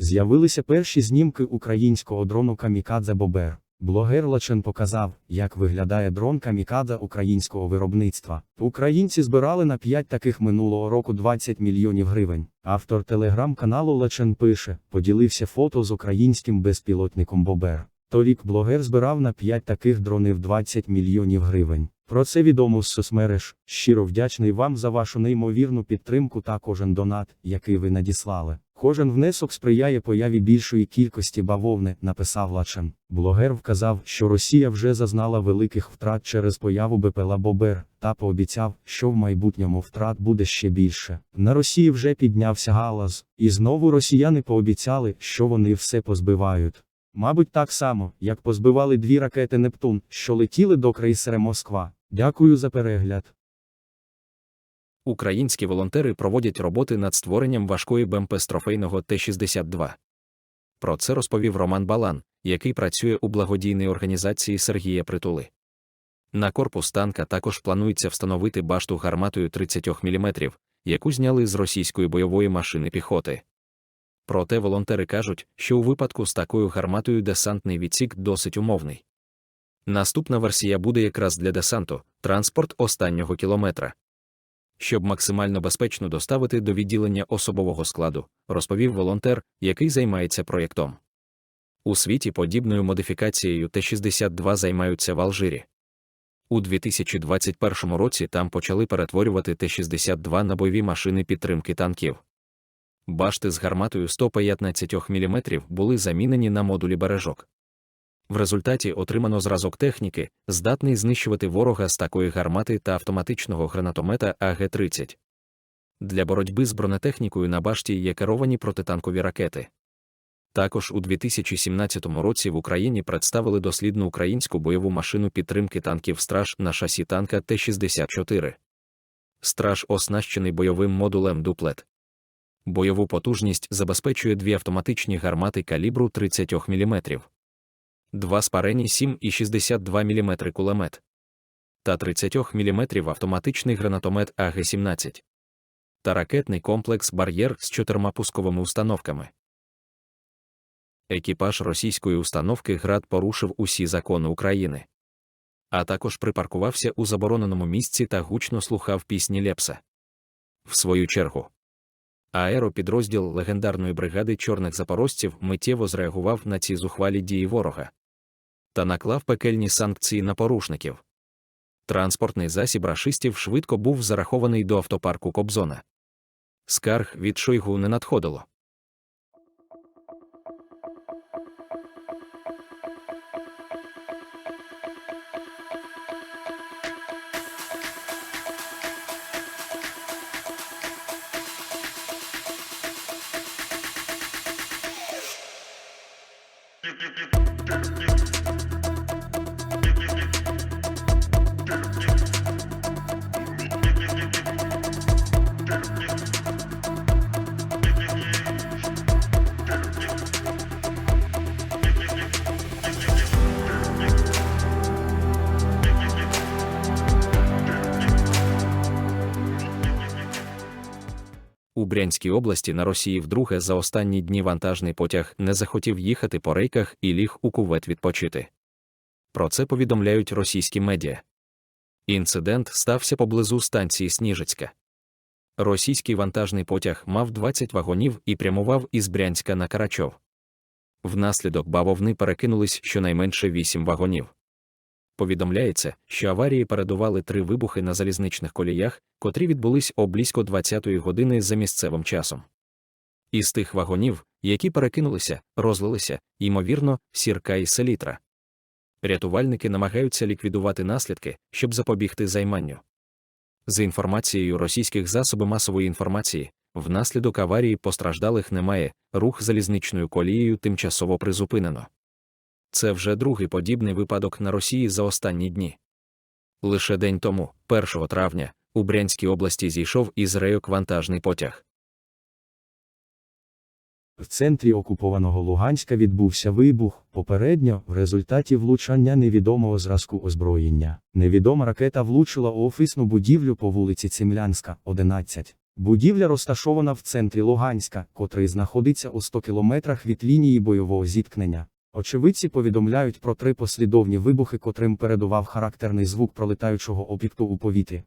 З'явилися перші знімки українського дрону Камікадзе Бобер. Блогер Лачен показав, як виглядає дрон Камікадзе українського виробництва. Українці збирали на 5 таких минулого року 20 мільйонів гривень. Автор телеграм-каналу Лачен пише: поділився фото з українським безпілотником Бобер. Торік блогер збирав на 5 таких дронів 20 мільйонів гривень. Про це відомо з соцмереж. Щиро вдячний вам за вашу неймовірну підтримку та кожен донат, який ви надіслали. Кожен внесок сприяє появі більшої кількості бавовни, написав Лачен. Блогер вказав, що Росія вже зазнала великих втрат через появу БПЛА Бобер, та пообіцяв, що в майбутньому втрат буде ще більше. На Росії вже піднявся галас, і знову росіяни пообіцяли, що вони все позбивають. Мабуть, так само, як позбивали дві ракети Нептун, що летіли до крейсера Москва. Дякую за перегляд. Українські волонтери проводять роботи над створенням важкої БМП з трофейного Т-62. Про це розповів Роман Балан, який працює у благодійній організації Сергія Притули. На корпус танка також планується встановити башту гарматою 30 мм, яку зняли з російської бойової машини піхоти. Проте волонтери кажуть, що у випадку з такою гарматою десантний відсік досить умовний. Наступна версія буде якраз для десанту транспорт останнього кілометра. Щоб максимально безпечно доставити до відділення особового складу, розповів волонтер, який займається проєктом. У світі подібною модифікацією Т-62 займаються в Алжирі. У 2021 році там почали перетворювати Т-62 на бойові машини підтримки танків. Башти з гарматою 115 мм були замінені на модулі бережок. В результаті отримано зразок техніки, здатний знищувати ворога з такої гармати та автоматичного гранатомета АГ-30. Для боротьби з бронетехнікою на башті є керовані протитанкові ракети. Також у 2017 році в Україні представили дослідну українську бойову машину підтримки танків Страж на шасі танка Т-64. Страж оснащений бойовим модулем дуплет. Бойову потужність забезпечує дві автоматичні гармати калібру 30 мм два спарені 7 і 62 мм кулемет та 30 мм автоматичний гранатомет АГ-17 та ракетний комплекс Бар'єр з чотирма пусковими установками. Екіпаж російської установки ГРАД порушив усі закони України, а також припаркувався у забороненому місці та гучно слухав пісні Лепса. В свою чергу, аеропідрозділ легендарної бригади чорних запорожців миттєво зреагував на ці зухвалі дії ворога та наклав пекельні санкції на порушників. Транспортний засіб рашистів швидко був зарахований до автопарку Кобзона. Скарг від Шойгу не надходило. У Брянській області на Росії вдруге за останні дні вантажний потяг не захотів їхати по рейках і ліг у кувет відпочити. Про це повідомляють російські медіа. Інцидент стався поблизу станції Сніжицька. Російський вантажний потяг мав 20 вагонів і прямував із Брянська на Карачов. Внаслідок бавовни перекинулись щонайменше 8 вагонів. Повідомляється, що аварії передували три вибухи на залізничних коліях, котрі відбулись о близько 20-ї години за місцевим часом. Із тих вагонів, які перекинулися, розлилися, ймовірно, сірка і селітра. Рятувальники намагаються ліквідувати наслідки, щоб запобігти займанню. За інформацією російських засобів масової інформації, внаслідок аварії постраждалих немає, рух залізничною колією тимчасово призупинено. Це вже другий подібний випадок на Росії за останні дні. Лише день тому, 1 травня, у Брянській області зійшов із рейок вантажний потяг. В центрі окупованого Луганська відбувся вибух, попередньо, в результаті влучання невідомого зразку озброєння. Невідома ракета влучила у офісну будівлю по вулиці Цимлянська, 11. Будівля розташована в центрі Луганська, котрий знаходиться у 100 кілометрах від лінії бойового зіткнення. Очевидці повідомляють про три послідовні вибухи, котрим передував характерний звук пролетаючого об'єкту у повітрі.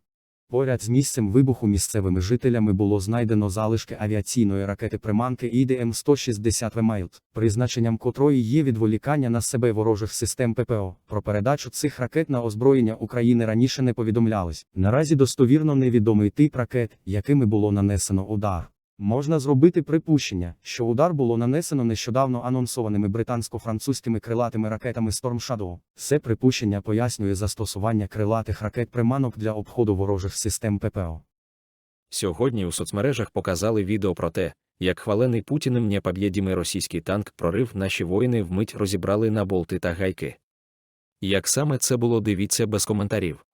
Поряд з місцем вибуху місцевими жителями було знайдено залишки авіаційної ракети приманки ІДМ-160 Вемайлд, призначенням котрої є відволікання на себе ворожих систем ППО. Про передачу цих ракет на озброєння України раніше не повідомлялось. Наразі достовірно невідомий тип ракет, якими було нанесено удар. Можна зробити припущення, що удар було нанесено нещодавно анонсованими британсько-французькими крилатими ракетами Storm Shadow. Це припущення пояснює застосування крилатих ракет приманок для обходу ворожих систем ППО. Сьогодні у соцмережах показали відео про те, як хвалений Путіним непобєдімий російський танк прорив наші воїни вмить розібрали на болти та гайки. Як саме це було, дивіться без коментарів.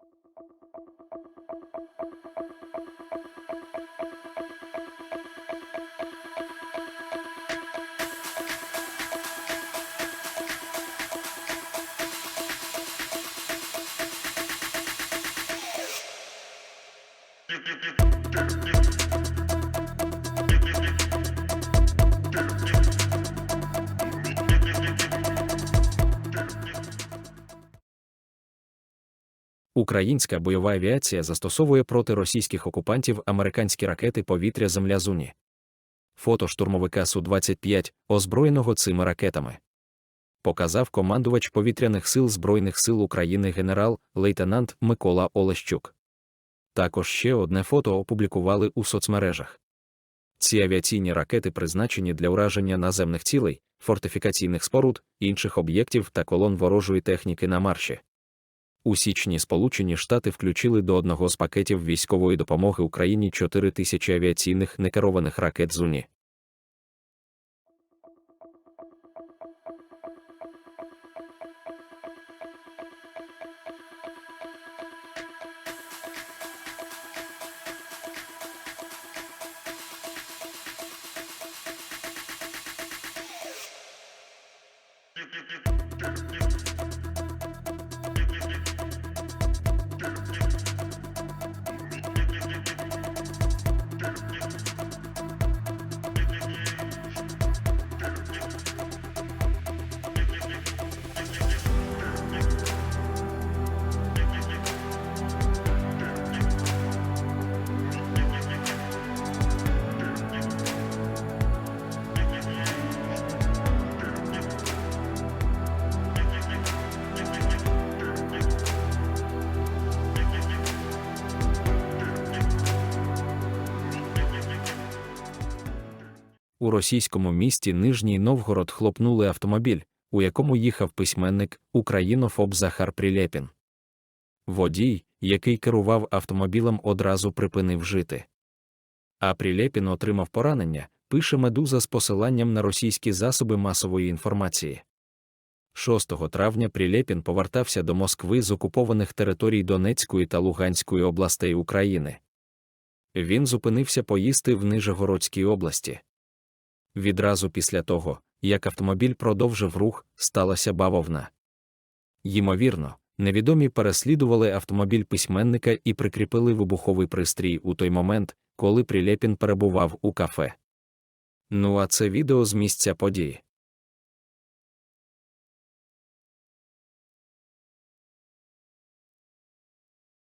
Українська бойова авіація застосовує проти російських окупантів американські ракети повітря Земля Зуні. Фото штурмовика Су-25, озброєного цими ракетами. Показав командувач повітряних сил Збройних сил України генерал-лейтенант Микола Олещук. Також ще одне фото опублікували у соцмережах. Ці авіаційні ракети призначені для ураження наземних цілей, фортифікаційних споруд, інших об'єктів та колон ворожої техніки на марші. У січні Сполучені Штати включили до одного з пакетів військової допомоги Україні 4 тисячі авіаційних некерованих ракет ЗУНІ. У російському місті Нижній Новгород хлопнули автомобіль, у якому їхав письменник українофоб Захар Прилєпін. Водій, який керував автомобілем, одразу припинив жити. А Прилєпін отримав поранення, пише Медуза з посиланням на російські засоби масової інформації. 6 травня Прилєпін повертався до Москви з окупованих територій Донецької та Луганської областей України. Він зупинився поїсти в Нижегородській області. Відразу після того, як автомобіль продовжив рух, сталася бавовна. Ймовірно, невідомі переслідували автомобіль письменника і прикріпили вибуховий пристрій у той момент, коли Прилєпін перебував у кафе. Ну а це відео з місця події.